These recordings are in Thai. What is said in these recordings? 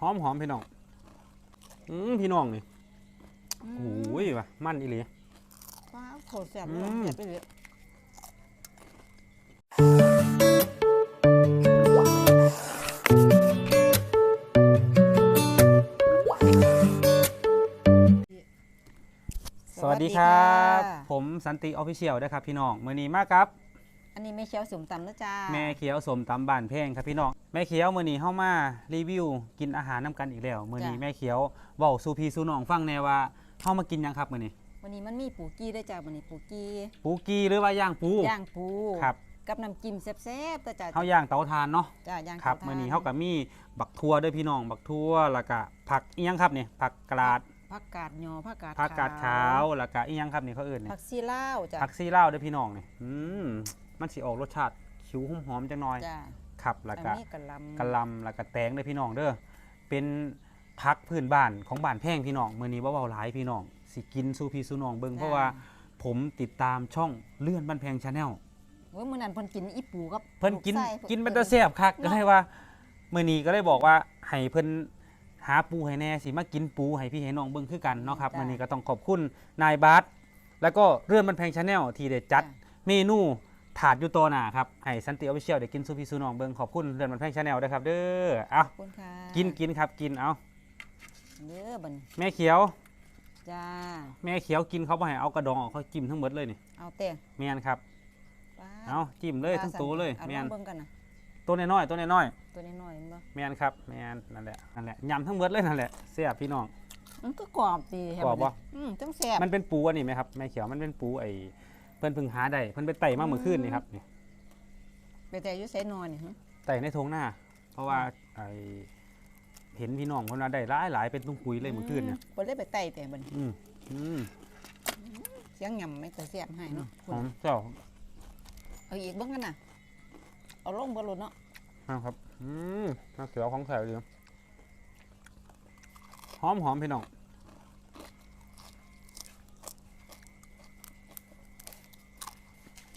หอมหอมพี่น้องอืมพี่น้องนี่โอ้ยว่ะมันอีหลีว้าวโคตรแซ่บอืเลยมแซ่บไปเลยสวัสดีครับผมสันติออฟฟิเชียลนะครับพี่น้องมือนี้มากครับ อันนี้ไม่เชียวสมตำนะจ้า แม่เขียวสมตำบ้านเพงครับพี่น้องแม่เขียวมือนี้เข้ามารีวิวกินอาหารน้ำกันอีกแล้วมือนี้แม่เขียวเว้าสู่พี่สู่น้องฟังแน่ว่าเข้ามากินหยังครับมือนี้วันนี้มันมีปูกี้ด้วยจ้าวันนี้ปูกี้ปูกีหรือว่าย่างปู ย่างปูครับ กับน้ำจิ้มแซ่บๆแต่จ้าเขาย่างเตาถ่านเนาะจ้าย่างครับทามือนี้เขากับมีบักทัวด้วยพี่น้องบักทัวแล้วก็ผักอีหยังครับนี่ผักกราดผักกาดยอผักกาดผักกาดขาวแล้วก็อีหยังครับนี่เขาเอื่นนี่ผักซีล่าวจ้าผักซีล่าวด้วยพี่น้องนี่อืมมันสิออกรสชาติคิ้วหอมหอมๆจังหน่อย จ้า ครับ แล้วก็อันนี้กะหลำกะหลำแล้วก็แตงด้วยพี่น้องเด้อ เป็นพักพื้นบ้านของบ้านแพงพี่น้องมื้อนี้บ่เว้าหลายพี่น้องสิกินสู่พี่สู่น้องเบิ่งเพราะว่าผมติดตามช่องเลื่อนบ้านแพงชาแนลเว้ยมื้อนั้นเพิ่นกินอีปูกับเพิ่นกินลูไส้กินเป็นตาแซ่บคักก็เลยว่ามื้อนี้ก็เลยบอกว่าให้เพิ่นหาปูให้แน่สิมากินปูให้พี่ให้น้องเบิ่งคือกันเนาะครับมื้อนี้ก็ต้องขอบคุณนายบาสแล้วก็เลื่อนบ้านแพงชาแนลที่ได้จัดเมนู ถาดอยู่ตัวหนาครับให้สันติออฟฟิเชียลเดี๋ยวกินซูพี่ซูน้องเบิงขอบคุณเรือนมันแพงชาแนลด้วยครับเด้อเอาขอบคุณค่ะกินกินครับกินเอาเด้อบัดนแม่เขียว จ้า แม่เขียวกินเขาไปให้เอากระดองออกเขาจิ้มทั้งหมดเลยนี่เอาเต้แมนครับป๊าดเอาจิ้มเลยทั้งตัวเลยอาแมลอนงเบิ่งกันนะตัวน้อยๆตัวน้อยตัวน้อยๆเห็นบ่ๆแมนครับแมนนั่นแหละนั่นแหละยำทั้งหมดเลยนั่นแหละเสียบพี่น้อง มันก็กรอบดีแฮะกรอบบ่ อืมจังแซ่บมันเป็นปูอันนี้ไหมครับแม่เขียวมันเป็นปูไอ้ เพิ่นเพิ่งหาได้เพิ่นไปไต่มาเมื่อคืนนี่ครับนี่ไปแต่อยู่ไสนอนนี่ฮะไต่ในทงหน้า เพราะว่าไอเห็นพี่น้องคนว่าได้หลายหลายๆเป็นตุ้งคุยเลยเมื่อคืนเนี่ยบ่ได้ไปไต่แต่บัดนี้อืมอืมเสียงหย่ำไม่แต่แซ่บให้เนาะหอมเจ้าเอาอีกเบิ่งกันน่ะ เอาลงบ่ลดเนาะนะครับอืมน้ำเขียวของแถวดีหอมหอมพี่น้อง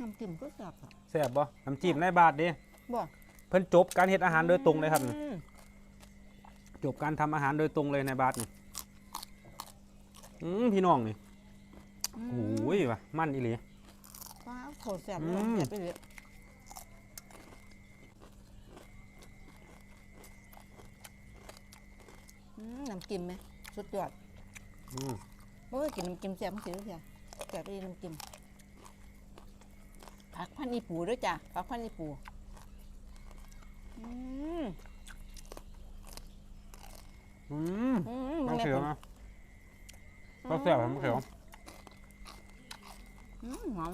น้ำจิ้มก็แซ่บอะแซ่บบ่น้ำจิ้มในบาทดิบ่เพิ่นจบการเฮ็ดอาหารโดยตรงเลยครับ อืมจบการทำอาหารโดยตรงเลยในบาทนี่อืมพี่น้องนี่โอ้ยว่ะมันอีหลี ว้าวโคตรแซ่บอืเลยม แซ่บไปเลยอืมน้ำจิ้มไหมสุดยอดอืม บ่เคยกินน้ำจิ้มแซ่บมันสิรู้เพียแซ่บดีน้ำจิ้มผัก พันอีปูด้วยจ้ะผักพันอีปูอืมอืมอืมน้ำแม่เขียวผมนะก็แซ่บครับน้ำเขียวอืมหอม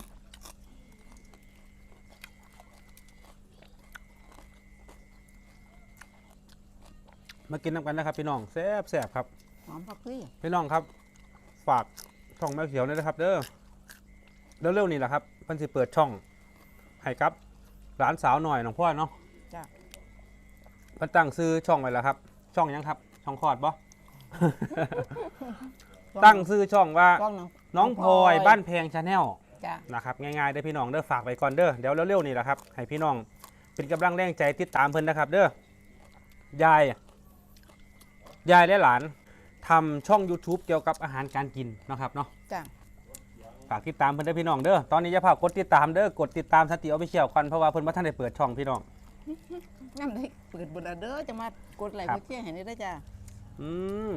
มากินน้ำกันนะครับพี่น้องแซ่บแซ่บครับ หอมผักพี่พี่น้องครับ ฝากช่องแม่เขียวด้วยนะครับ เด้อเร็วๆนี่แหละครับเพิ่นสิเปิดช่อง ให้กับร้านสาวหน่อยน้องพ่อเนาะจ้ะ เพิ่นตั้งซื้อช่องไว้แล้วครับ ช่องหยังครับ ช่องคลอดบ่ ตั้งซื้อช่องว่า กล้องน้องน้องพลอยบ้านแพงชาแนลจ้ะนะครับง่ายๆเด้อพี่น้องเด้อฝากไว้ก่อนเด้อเดี๋ยวเร็วๆนี่แหละครับให้พี่น้องเป็นกำลังแรงใจติดตามเพิ่นนะครับ เด้อยายยายและหลานทำช่อง YouTube เกี่ยวกับอาหารการกินเนาะครับเนาะ จ้ะ ฝากติดตามเพิ่นเด้อพี่น้องเด้อตอนนี้อย่าพากกดติดตามเด้อกดติดตามสติออฟฟิเชียลก่อนเพราะว่าเพิ่นบ่ทันได้เปิดช่องพี่น้อง น้ำได้เปิดบุญเด้อจะมากดไลค์ครักบ ดแชร์ให้ได้เด้อจ้ะอืม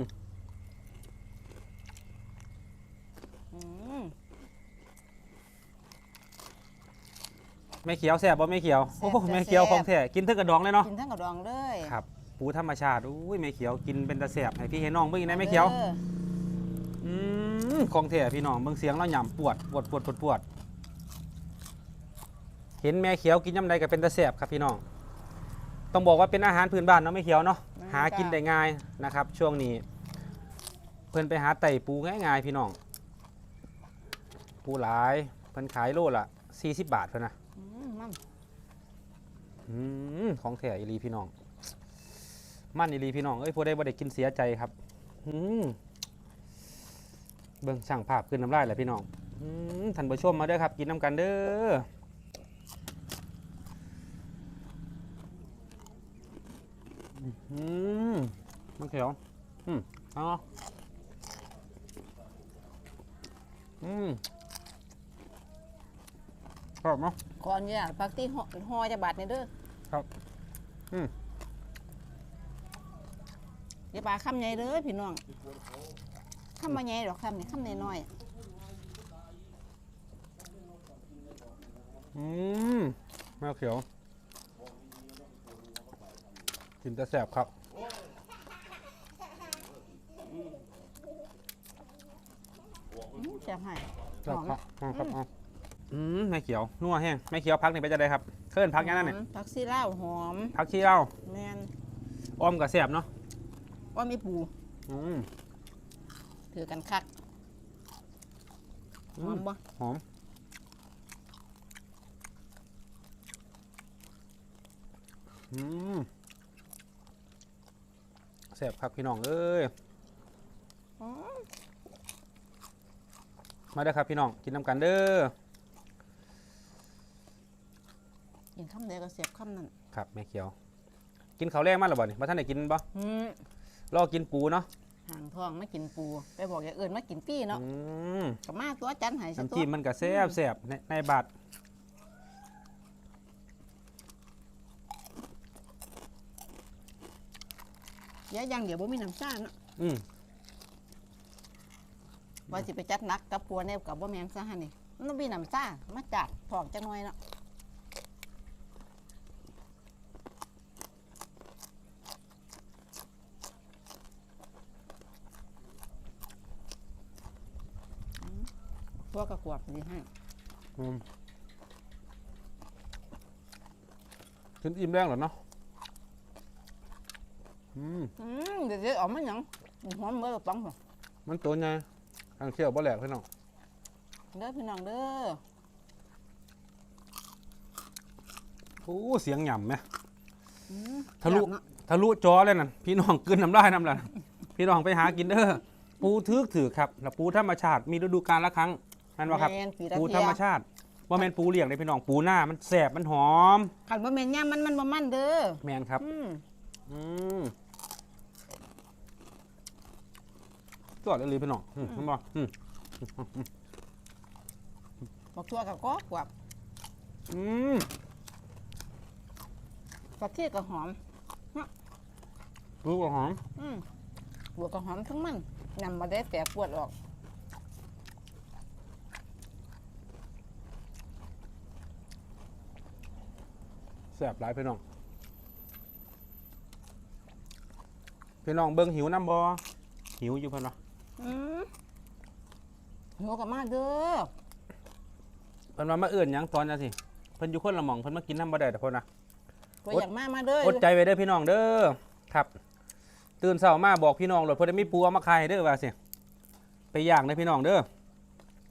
อืมแม่เขียวแซ่บบ่แม่เขียวโอ้โหแม่เขียวของแท้กินเทั้งกระดองเลยเนาะกินทั้งกระดองเลยครับปูธรรมชาติอุ้ยแม่เขียวกินเป็นตาแซ่บให้พี่ให้น้องเบิ่งอีกนะแม่เขียว ด้ออืม ของแท้พี่น้องเบิ่งเสียงแล้วหย่ำปวดปวดปวดปวดปวด เห็นแม่เขียวกินยำใดก็เป็นตาแซ่บครับพี่น้อง ต้องบอกว่าเป็นอาหารพื้นบ้านเนาะแม่เขียวเนาะหากินได้ง่ายนะครับ ช่วงนี้ เพิ่นไปหาไต่ปูง่ายๆพี่น้อง ปูหลายเพิ่นขายโลละ40 บาทเพิ่นนะ อืมมั่มอืมของแท้อีหลีพี่น้อง มันอีหลีพี่น้อง เอ้ยผู้ใดบ่ได้กินเสียใจครับ อืม เบิ่งช่างภาพขึ้นน้ำลายแหละพี่น้องอืมท่านผู้ชมมาเด้อครับ กินน้ำกันเด้ออืมมันเขียวอืมเอาอืมชอบเนาะขออนุญาตพักที่ห่อห่อจะบาดในเด้อครับ อืมอย่าปลาคำใหญ่เด้อพี่น้อง คำมาใหญ่ดอกคำนี่คำน้อยอืมแมวเขียว กินแต่แสบครับๆอื้อแซ่บให้แซ่บหอมครับหอมครับหอมอืมแม่เขียว นัวแห้งแม่เขียวพักนี่ไปจะได้ครับ เคลื่อนพักยังนั่นเนี่ยหอมผักซีลาวหอมพักชี้เล่าแม่นอ้อมกับแสบเนาะว่ามีปูอืม ถือกันคักหอมบ่หอมอืมแสบครับพี่น้องเอ้ยอืมมาเด้อครับพี่น้องกินน้ำกันเด้อกินคำเดียวก็เสียบคำนั้นครับแม่เขียว กินข้าวแรงมากหรือบ่นี่มาท่านไหนกินบ่อืมรอกินปูเนาะ ห่างทองมากินปู ไปบอกอย่าเอื่นมากินปี้เนาะอืมกับมาตัวจันใหายซะน้ำตัว จิ้มมันก็แซ่บแซ่บในในบาทเดี๋ยวอย่างเดี๋ยวบ่มีน้ำซ่าเนาะอืมว่าสิไปจัดหนักกับปัวแนวกับบ่แมนซะหั่นนี่มันต้องมีน้ำซ่ามาจัดถอกจังหน่อยเนาะอืม พวกกระกวบดีให้อืมกินอิ่มแรงเหรอเนาะอืมอืมเดี๋ยวจะออกมาหยังหอมเมื่อปังพุ่นมันตัวไงทางเชี่ยวบ่แหลกพี่น้องเด้อพี่น้องเด้อโอ้เสียงหย่ำไหมอืมทะลุแซ่บเนาะทะลุจอเลยนั่นพี่น้องกลืนน้ำลายน้ำลายพี่น้องไปหากินเด้อปูทึกถือครับแล้วปูธรรมชาติมีฤดูกาลละครั้ง นั่นว่าครับ แม่นปีละปูเทีธรยรมชาติว่าแมนปูเลี้ยงเลยพี่น้องปูหน้ามันแสบมันหอมคันบ่แม่นย่ามมันมันบ่มันเด้อแมนครับ อืมอืมจอดเลยพี่น้องอืมเห็นบ่อืมบักทั่วกับก็กวบอืมกระเทียมกับหอม ปูก็หอม อืมบัวกับหอมทั้งมันนำมาได้แต่ปวดออก แสบหลายพี่น้อง พี่น้องเบิ่งหิวน้ำบ่หิวอยู่เพิ่นวะอืมหัวกับมาเด้อเพิ่นว่ามาเอื้อนหยังตอนน่ะสิเพิ่นอยู่คนละหม่องเพิ่นมากินน้ำบ่ได้แต่เพิ่นนะตัวอยากมามาเด้ออดใจไว้เด้อพี่น้องเด้อครับ ตื่นเช้ามาบอกพี่น้องโหลดเพิ่นได้มีปูเอามาขายให้เด้อว่าสิไปย่างเด้อพี่น้องเด้อ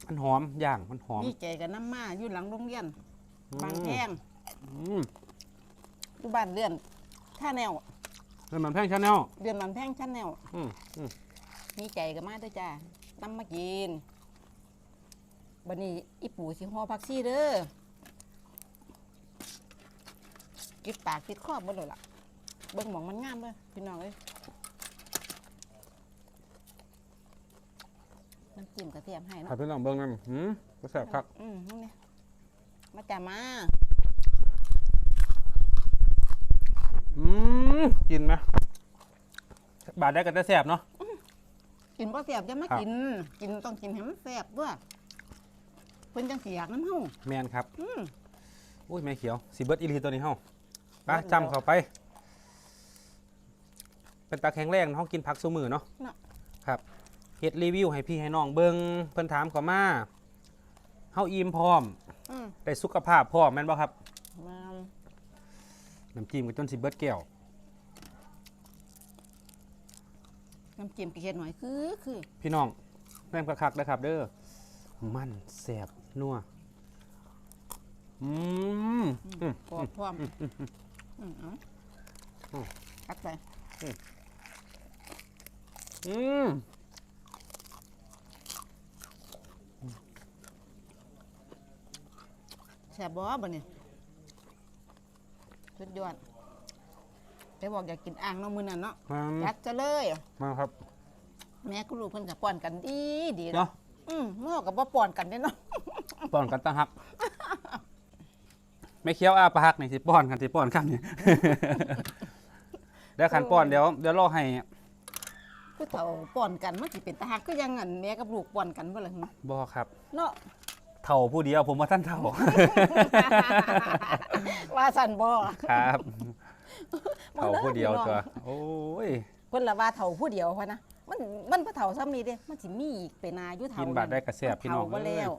มันหอมย่างมันหอมนี่ใจกับน้ำมาอยู่หลังโรงเรียนบางแพง อืม อยู่บ้านเรือนท่าแนวเงินมันแพงชาแนลเรือนบางแพงชั้นแนว อืมอืมมีใจกับมาเด้อจ้านํมากินบัดนี้อีปู่สิห่อผักชีเด้อกิดปากกิดคอบ่เลยล่ะ เบิ่งหมองมันงามเด้อพี่น้องเอ้ยน้ำจิ้มกระเทียมให้ถ้าเนาะพี่น้องเบิ่งนั่นหืมก็แซ่บครับอืมนี่นี่มาจ้ามา อืมกินไหมบาดได้ก็ได้แซ่บเนาะกินบ่แซ่บจะมาครับกิน กินต้องกินให้มันแซ่บด้วยเพิ่นจังสิอยากน้ำเฮาแมนครับอืมอุ้ยแม่เขียวสีเบิร์ดอีหลีตัวนี้เฮาไปเบิดแล้วจำเข้าไป เป็นตาแข็งแรงเฮากินผักซุมือเนาะเนาะครับเฮ็ดรีวิวให้พี่ให้น้องเบิ่งเพิ่นถามเข้ามาเฮาอิ่มพร้อมอืมได้สุขภาพพร้อมแม่นบ่ครับมา น้ำจิ้มก็จนสิเบิดแก้วน้ำจิ้มกระเทียมหน่อยคือคือพี่น้องแม่นคักๆนะครับ เด้อมันแซ่บนัวอืมอืมกรอบพร้อมอืมเอาอืมตักไปอืมแซ่บบ่บ่เนี่ย สุดยอดแต่บอกอยากกินอ่างเนาะมื้อนั้นเนาะมายัดจะเลย มาครับ แม่ก็รู้เพิ่นก็ป้อนกันดีดีเนาะอืมเมื่อกับบ่ป้อนกันเด้เนาะป้อนกันตั้งฮัก ไม่เคี้ยวอาปากนี่สิป้อนกันสิป้อนกันนี่เดี๋ยวขันป้อนเดี๋ยวเดี๋ยวรอให้ผู้เฒ่าป้อนกันมันสิเป็นตาฮักคือยังอันแม่กับลูกป้อนกันบ่ล่ะหึบอครับ เนาะ เท่าผู้เดียวผมว่าท่านเท่า ว่าสั่นบ่ครับบ่เท่าด้อผู้เดียวพี่น้องตัวโอ้ยเพิ่นละว่าเฒ่าผู้เดียวพะนะมันมันบ่เฒ่าซ้ำนี้เด้มันสิมีอีกเป็นอายุเฒ่ากิกินบาดได้กระแสบพี่น้องบ่เอ้ยแล้ว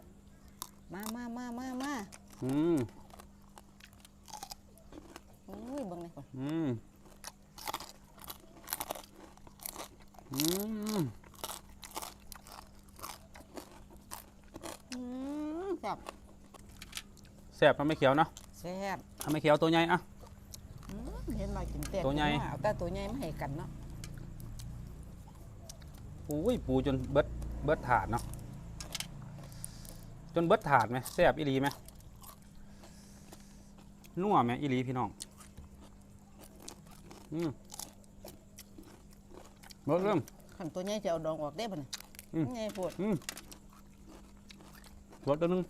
มามามามามาอืมอุ้ยเบิ่งเลยก่อนอืมอืม อืมแซ่บ แสบมันไม่เคี้ยวเนาะแซ่บทำไม่เคี้ยวตัวใหญ่อะอืมเห็นมากินแต่ตัวใหญ่ เอาแต่ตัวใหญ่มาให้กันเนาะอุ้ยปูจนเบิดเบิดถาดเนาะจนเบิดถาดไหมแสบอีหลีไหมนัวไหมอีหลีพี่น้องอืมเบิดเริ่มคันตัวใหญ่จะเอาดองออกได้บ่น่ะอืม ใหญ่โพดอืมรสตัวหนึง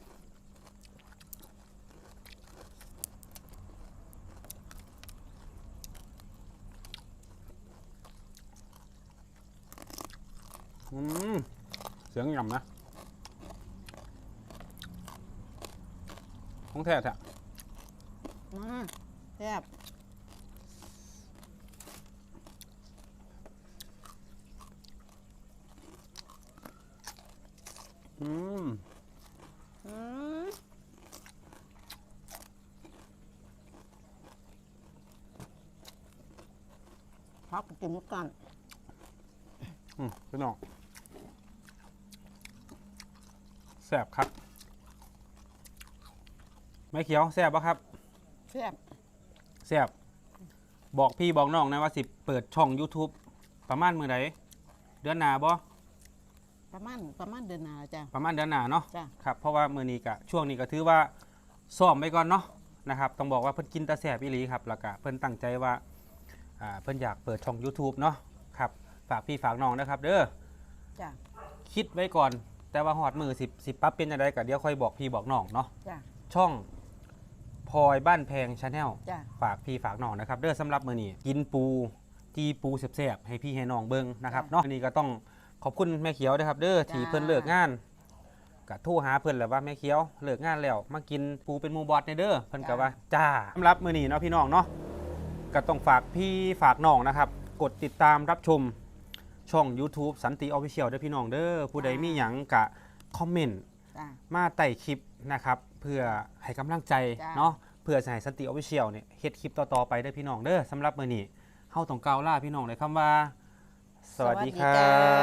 อืมเสียงหย่ำนะของแท้แท้มาแซ่บอืมอืมพักกินกันอืมพี่น้อง แซ่บครับ ไม่เขียวแซ่บปะครับแซ่บแซ่บบอกพี่บอกน้องนะว่าสิเปิดช่อง YouTube ประมาณมือไหนเดือนหนาบ่ประมาณประมาณเดือนหน้าจ้ะ ประมาณเดือนหนาเนาะจ้ะ ครับเพราะว่ามือนี้กะช่วงนี้ก็ถือว่าซ้อมไปก่อนเนาะนะครับต้องบอกว่าเพิ่นกินแตะแซ่บอีหลีครับแล้วก็เพิ่นตั้งใจว่าอ่าเพิ่นอยากเปิดช่อง YouTube เนาะครับฝากพี่ฝากน้องนะครับ เด้อ จ้ะ คิดไว้ก่อน แต่ว่าหอดมือสิบสิบปั๊บเป็นอะไรก็เดี๋ยวค่อยบอกพี่บอกน้องเนาะจ้ะ ช่องพลอยบ้านแพงชาแนลจ้ะ ฝากพี่ฝากน้องนะครับเด้อสำหรับมือนี้กินปูจีปูแซ่บๆให้พี่ให้น้องเบิ่งนะครับเนาะอันนี้ก็ต้องขอบคุณแม่เขียวนะครับ เด้อที่เพิ่นเลิกงานก็โทรหาเพิ่นแหละว่าแม่เขียวเลิกงานแล้วมากินปูเป็นหมูบอดในเด้อเพิ่นก็ว่าจ้าสำหรับมือนี้เนาะพี่น้องเนาะ ก็ต้องฝากพี่ฝากน้องนะครับ กดติดตามรับชม ช่อง YouTube สันติออฟฟิเชียลเด้อพี่น้องเด้อผู้ใดมีหยังกะคอมเมนต์จ้ะ มาไต่คลิปนะครับ เพื่อให้กำลังใจจ้าเนาะเพื่อจะให้สันติออฟฟิเชียลเนี่ยเฮ็ดคลิปต่อๆไปได้อพี่น้องเด้อสำหรับมื้อนี้เฮาต้องกล่าวลาพี่น้องเลยคำว่า สวัสดีครัจ้าบ